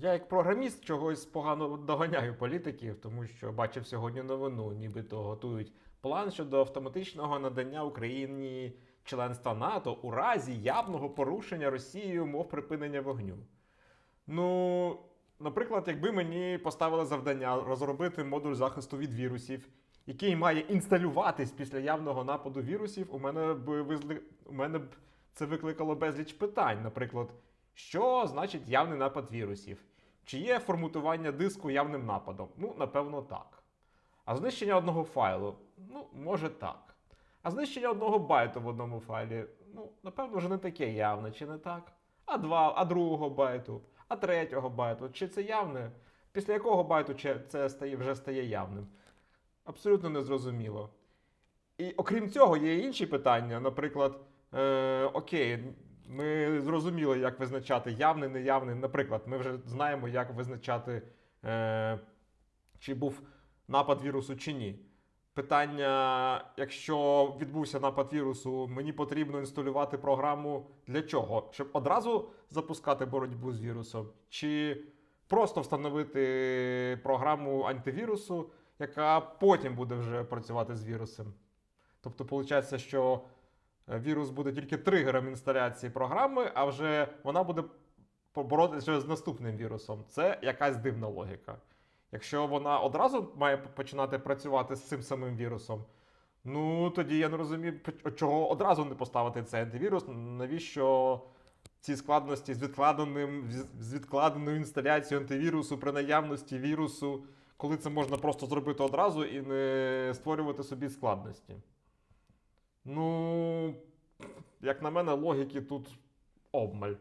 Я як програміст чогось погано доганяю політиків, тому що бачив сьогодні новину, нібито готують план щодо автоматичного надання Україні членства НАТО у разі явного порушення Росією умов припинення вогню. Ну, наприклад, якби мені поставили завдання розробити модуль захисту від вірусів, який має інсталюватись після явного нападу вірусів, у мене б визли... у мене б це викликало безліч питань. Наприклад, що значить явний напад вірусів? Чи є форматування диску явним нападом? Ну, напевно, так. А знищення одного файлу? Ну, може так. А знищення одного байту в одному файлі? Ну, напевно, вже не таке явне, чи не так? А два, а другого байту, а третього байту. Чи це явне? Після якого байту це стає, вже стає явним? Абсолютно незрозуміло. І окрім цього, є інші питання. Наприклад, е, окей, ми зрозуміли, як визначати явний, неявний. Наприклад, ми вже знаємо, як визначати, е, чи був напад вірусу чи ні. Питання: якщо відбувся напад вірусу, мені потрібно інсталювати програму для чого? Щоб одразу запускати боротьбу з вірусом, чи просто встановити програму антивірусу, яка потім буде вже працювати з вірусом. Тобто, виходить, що вірус буде тільки тригером інсталяції програми, а вже вона буде боротися з наступним вірусом. Це якась дивна логіка. Якщо вона одразу має починати працювати з цим самим вірусом, ну тоді я не розумію, чого одразу не поставити цей антивірус. Навіщо ці складності з відкладеним з відкладеною інсталяцією антивірусу при наявності вірусу, коли це можна просто зробити одразу і не створювати собі складності? Ну, як на мене, логіки тут обмаль.